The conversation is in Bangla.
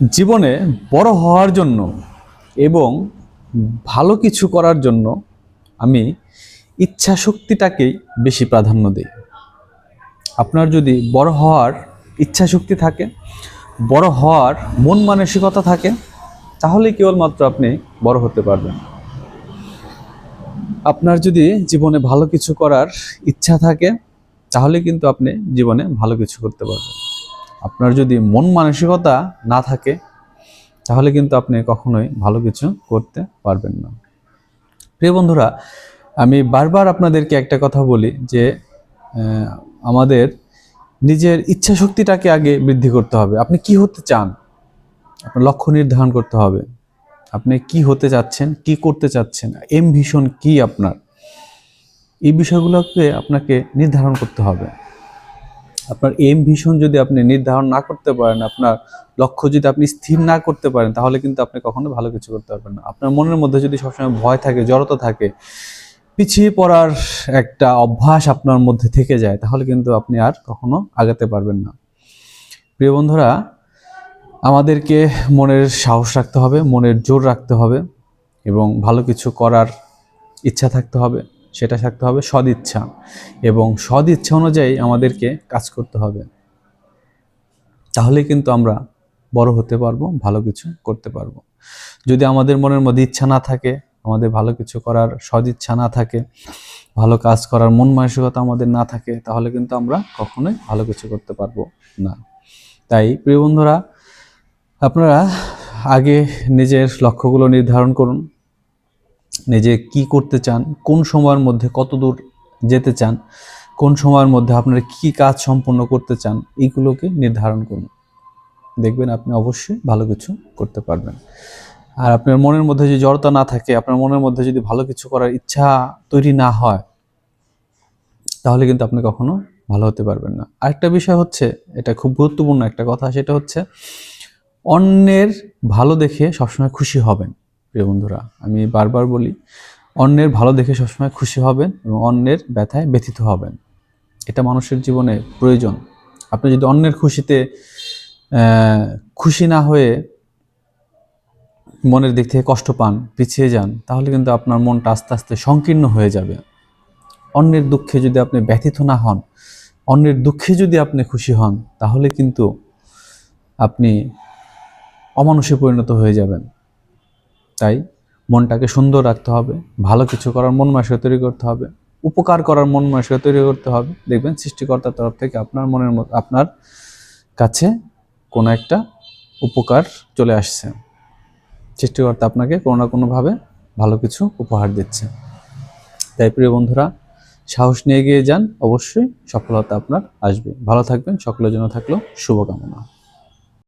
জীবনে বড় হওয়ার জন্য এবং ভালো কিছু করার জন্য আমি ইচ্ছা শক্তিটাকেই বেশি প্রাধান্য দিই। আপনার যদি বড় হওয়ার ইচ্ছা শক্তি থাকে, বড় হওয়ার মন মানসিকতা থাকে তাহলে কেবলমাত্র আপনি বড় হতে পারবেন। আপনার যদি জীবনে ভালো কিছু করার ইচ্ছা থাকে, তাহলে কিন্তু আপনি জীবনে ভালো কিছু করতে পারবেন। আপনার যদি মন মানসিকতা না থাকে, তাহলে কিন্তু আপনি কখনোই ভালো কিছু করতে পারবেন না। প্রিয় বন্ধুরা, আমি বারবার আপনাদেরকে একটা কথা বলি যে আমাদের নিজের ইচ্ছা শক্তিটাকে আগে বৃদ্ধি করতে হবে। আপনি কি হতে চান? আপনার লক্ষ্য নির্ধারণ করতে হবে। আপনি কি হতে চাচ্ছেন? কি করতে চাচ্ছেন? এম ভীষণ কি আপনার? এই বিষয়গুলোকে আপনাকে নির্ধারণ করতে হবে। আপনার এম ভীষণ যদি আপনি নির্ধারণ না করতে পারেন, আপনার লক্ষ্য যদি আপনি স্থির না করতে পারেন, তাহলে কিন্তু আপনি কখনো ভালো কিছু করতে পারবেন না। আপনার মনের মধ্যে যদি সবসময় ভয় থাকে, জড়তা থাকে, পিছিয়ে পড়ার একটা অভ্যাস আপনার মধ্যে থেকে যায়, তাহলে কিন্তু আপনি আর কখনো আগাতে পারবেন না। প্রিয় বন্ধুরা, আমাদেরকে মনের সাহস রাখতে হবে, মনের জোর রাখতে হবে এবং ভালো কিছু করার ইচ্ছা থাকতে হবে। সেটা থাকতে হবে সদিচ্ছা এবং সদিচ্ছা অনুযায়ী আমাদেরকে কাজ করতে হবে। তাহলে কিন্তু আমরা বড় হতে পারব, ভালো কিছু করতে পারব। যদি আমাদের মনের মধ্যে ইচ্ছা না থাকে, আমাদের ভালো কিছু করার সদিচ্ছা না থাকে, ভালো কাজ করার মন মানসিকতা আমাদের না থাকে, তাহলে কিন্তু আমরা কখনোই ভালো কিছু করতে পারব না। তাই প্রিয় বন্ধুরা, আপনারা আগে নিজের লক্ষ্যগুলো নির্ধারণ করুন নিজে কি করতে চান, কোন সময়ের মধ্যে কত দূর যেতে চান, কোন সময়ের মধ্যে আপনারা কি কাজ সম্পন্ন করতে চান, এইগুলোকে নির্ধারণ করুন। দেখবেন আপনি অবশ্যই ভালো কিছু করতে পারবেন। আর আপনার মনের মধ্যে যদি জড়তা না থাকে, আপনার মনের মধ্যে যদি ভালো কিছু করার ইচ্ছা তৈরি না হয়, তাহলে কিন্তু আপনি কখনো ভালো হতে পারবেন না। আরেকটা বিষয় হচ্ছে, এটা খুব গুরুত্বপূর্ণ একটা কথা, সেটা হচ্ছে, অন্যের ভালো দেখে সবসময় খুশি হবেন। প্রিয় বন্ধুরা, আমি বারবার বলি, অন্যের ভালো দেখে সবসময় খুশি হবেন এবং অন্যের ব্যথায় ব্যথিত হবেন। এটা মানুষের জীবনে প্রয়োজন। আপনি যদি অন্যের খুশিতে খুশি না হয়ে মনের দিক থেকে কষ্ট পান, পিছিয়ে যান, তাহলে কিন্তু আপনার মনটা আস্তে আস্তে সংকীর্ণ হয়ে যাবে। অন্যের দুঃখে যদি আপনি ব্যথিত না হন, অন্যের দুঃখে যদি আপনি খুশি হন, তাহলে কিন্তু আপনি অমানুষে পরিণত হয়ে যাবেন। তাই মনটাকে সুন্দর রাখতে হবে, ভালো কিছু করার মন মানসিকতা তৈরি করতে হবে, উপকার করার মন মানসিকতা তৈরি করতে হবে। দেখবেন সৃষ্টিকর্তার তরফ থেকে আপনার মনের আপনার কাছে কোনো একটা উপকার চলে আসছে। সৃষ্টিকর্তা আপনাকে কোনো না কোনোভাবে ভালো কিছু উপহার দিচ্ছে। তাই প্রিয় বন্ধুরা, সাহস নিয়ে গিয়ে যান, অবশ্যই সফলতা আপনার আসবে। ভালো থাকবেন, সকলের জন্য থাকল শুভকামনা।